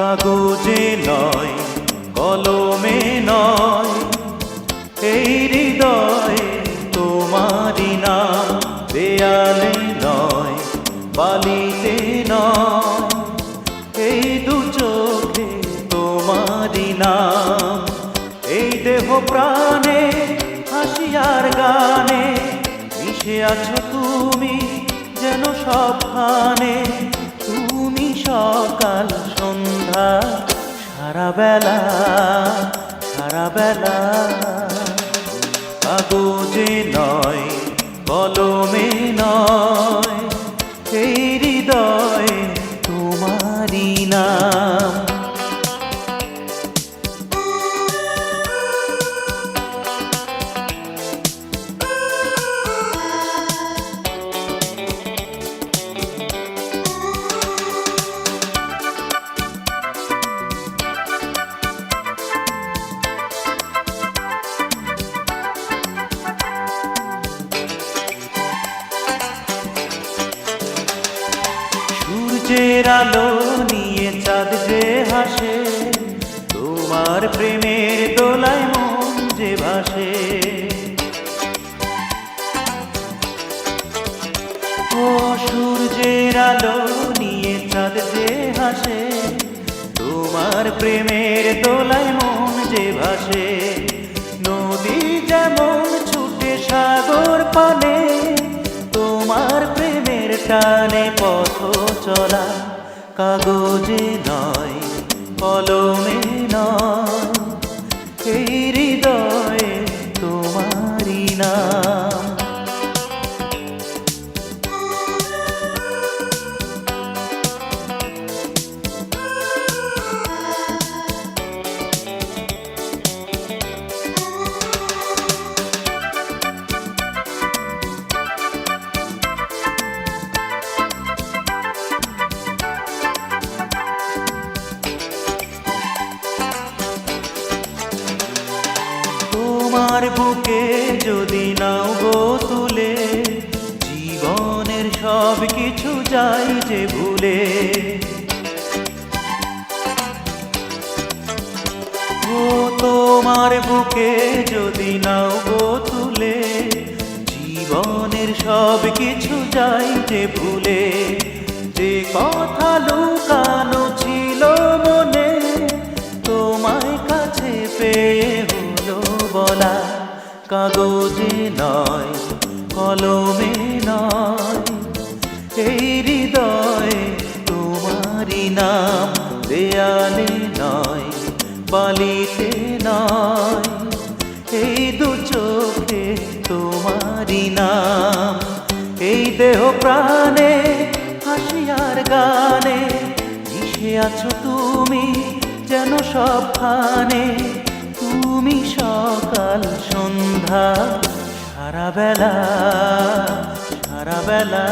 কাগজে নয়, কলমে নয়। এই হৃদয়ে তোমারি নাম দেয়ালে নয়, বালিতে নয়। এই দু চোখে তোমারি নাম, এই দেহ প্রাণে, হাসিয়ার গানে। মিশে আছো তুমি যেন সবখানে, তুমি সকাল সারা বেলা সারা বেলা কাগজে নয় কলমে নয় এই হৃদয় তোমারি নাম সূর্যের আলো নিয়ে চাঁদ যে হাসে তোমার প্রেমের দোলায় মন যে ভাসে। ও সূর্যের আলো নিয়ে চাঁদ যে হাসে তোমার প্রেমের দোলায় মন যে ভাসে। নদী যেমন টানে পথ চলা কাগজে নয় কলমে তোমার বুকে যদি নাও গো তুলে, জীবনের সব কিছু যাই যে ভুলে। ও তোমার বুকে যদি নাও গো তুলে, জীবনের সব কিছু যাই যে ভুলে। নয়, কলমে নয়। এই হৃদয়ে তোমারি নাম দেয়ালে নয়, বালিতে নয়। এই দু চোখে তোমারি নাম, এই দেহ প্রাণে হাসিয়ার গানে। মিশে আছো তুমি যেন সবখানে, তুমি সকাল সন্ধ্যা সারা বেলা সারা বেলা